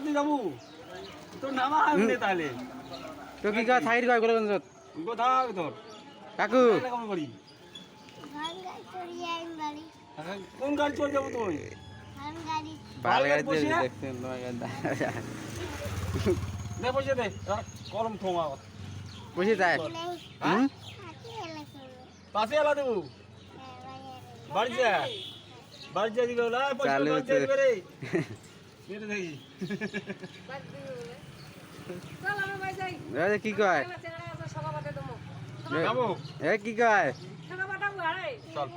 তুই যাব তোর নামা আসবে তাহলে। তো কি কয় থাইর কয় গোলগঞ্জত কোথাও তোর। কাকু। কেমন করি? কোন গাড়ি চলে যাব তুই? ভালো গাড়ি বসিয়ে? দেখছেন দে পয়সা দে। গরম ঠোঙা বসে যায় পাশে এলা দেবো। বাড়ি যা। বাড়ি যা দিবে চালু কি কয়? এ কি কয়? চল?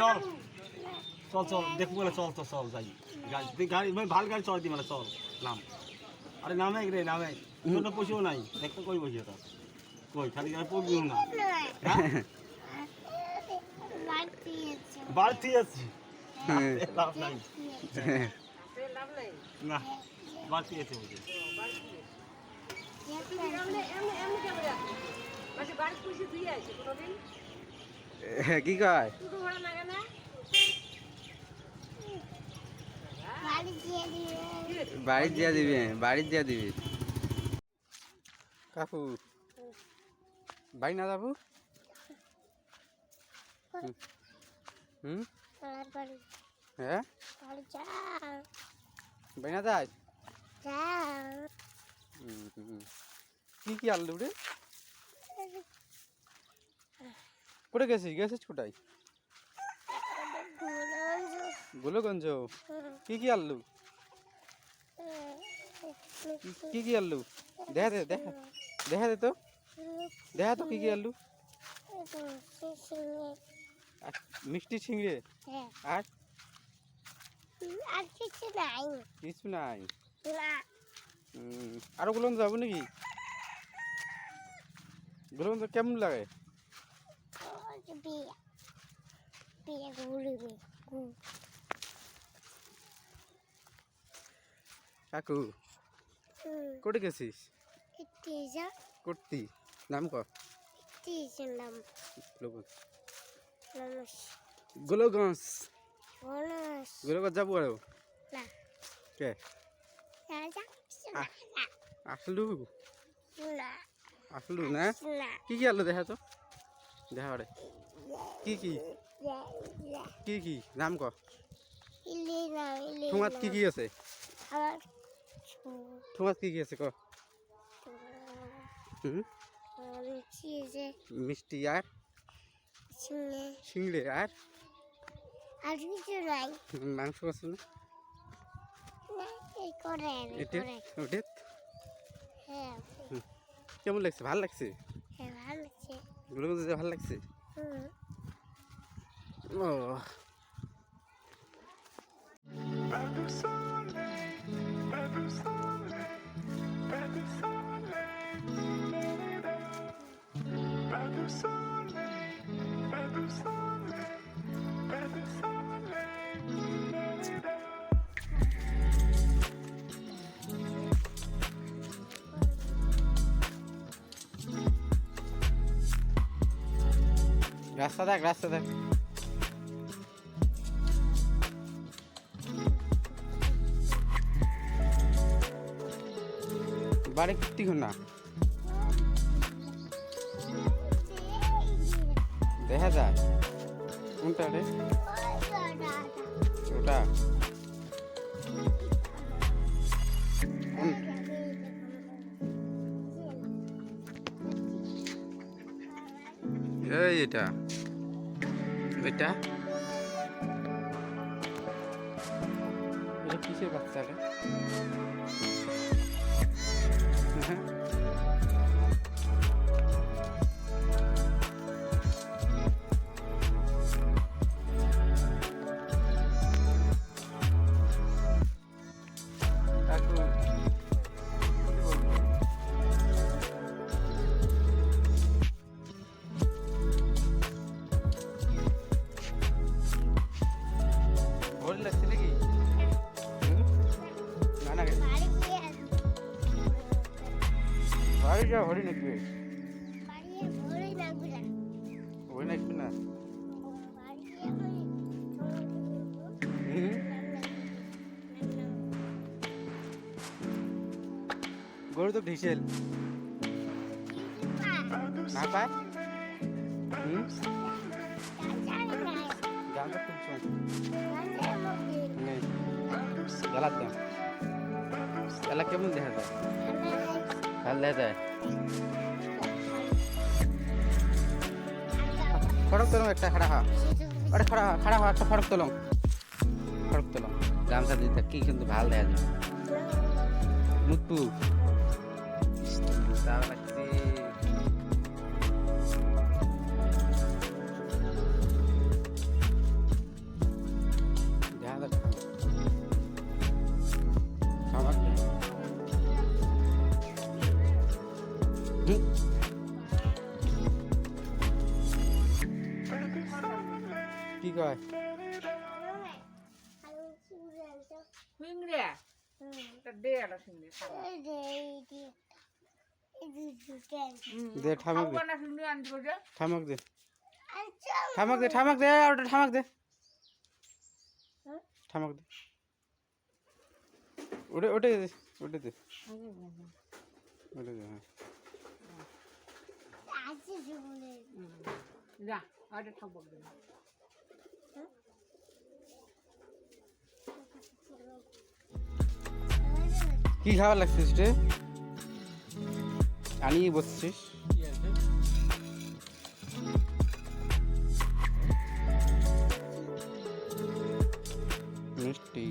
চল। চল চল। দেখব বলে চল তো চল যাই। গাড়ি গাড়ি ভালো গাড়ি চল দি মানে চল নাম। আরে নামে রে নামে। তোর পয়সাও নাই। দেখতে কই বসে তো কই খালি গাড়ি পড়বিও না? হ্যাঁ? বাড়তি আছে বাড়তি আছে। কি কয় বাড়ি দিয়ে দিবি বাড়ি দিয়া দিবি। কাকু বাড়ি না যাব? হুম? বাড়ি। হ্যাঁ? বাড়ি যা বাড়ি না যাই? যা হুম, হুম। কি কি আনলু রে কোথায় গেছিস? গেছিস কোথায়? গোলগঞ্জ। কি কি আনলু? কি- কি আনলু? দেখা দে দেখা দেখা দে তো। দেখা তো কি কি আনলু? মিষ্টি ছিংড়ে হ্যাঁ। আর? আর কিছু নাই। কিছু নাই। না। আরও যাব নাকি? গোলগঞ্জ কেমন লাগে? কাকু কোটে গেছিস? করতি নাম ক। নাম। গোলগঞ্জ গোলগঞ্জ যাব আরও কে। আসলু না আসলু না কি কি আনলো দেখা তো দেখা রে কি কি কি কি নাম ক ঠোঙাত কি কি আছে ঠোঙাত কি কি আছে ক মিষ্টি আর চিংড়ি শিংড়ে আর? আর কিছু নাই। মাংস আছে না? হ্যাঁ কেমন লাগছে? ভালো লাগছে? হ্যাঁ ভালো যেতে ভালো লাগছে? ও। Better soleil, রাস্তা দেখ রাস্তা দেখ। বাড়ি কীর্তিক্ষণ না দেখা যায় কোনটা রে? ওটা। এই এটা। এটা এটা কিসের বাচ্চা রে হ্যাঁ। बड़ी जा बड़ी निकली बड़ी बड़ी लगला वो नहीं हम्म। गोर तो ढीसेल ना पाए? हम्म? गलत है। गलत क्यों नहीं देखा था? দেখা যায়। ফটক তোলং একটা, খাড়া হা। আরে খাড়া খাড়া হা, একটা ফটক তোলং ফটক তোলং গামছা দিতে কি কিন্তু ভালো দেখা যায়। মুতু তার কি কয়? Ta det då hungry. দে ঠামাক দে? ঠামাক দে ঠামাক দে ঠামাক দে আর ওটা ঠামাক দে ঠামাক দে ওটা ওটা দে ওটা দে ওটা দে হ্যাঁ Ja, ja det tar কি খাবার লাগছিস রে আনিয়ে বসছিস মিষ্টি।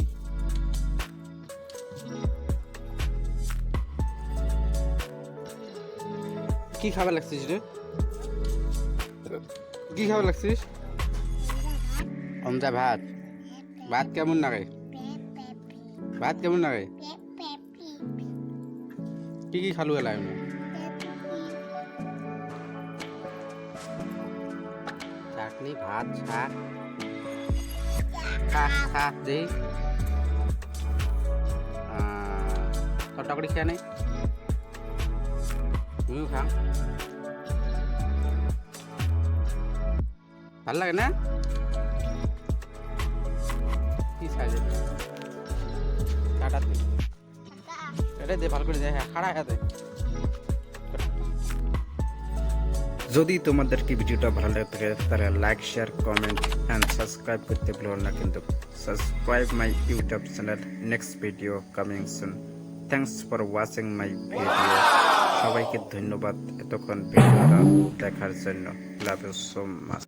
কি খাবার লাগছিস রে কি খাবার লাগছিস অমজা ভাত। ভাত কেমন লাগে? ভাত কেমন লাগে? কি কি খালো এলাই মানে চাটনি, ভাত, শাক। খা দেই তটকড়ি খেয়ে নেই তুমিও খা। ভালো লাগে না? কি সাইজে কাটা তুই হ্যাঁ হাতে যদি তোমাদেরকে ভিডিওটা ভালো লাগে থাকে তাহলে like share comment and subscribe করতে ভুলো না, কিন্তু subscribe my YouTube channel next video coming soon thanks for watching my video সবাইকে ধন্যবাদ এতক্ষণ ভিডিওটা দেখার জন্য। Love you so much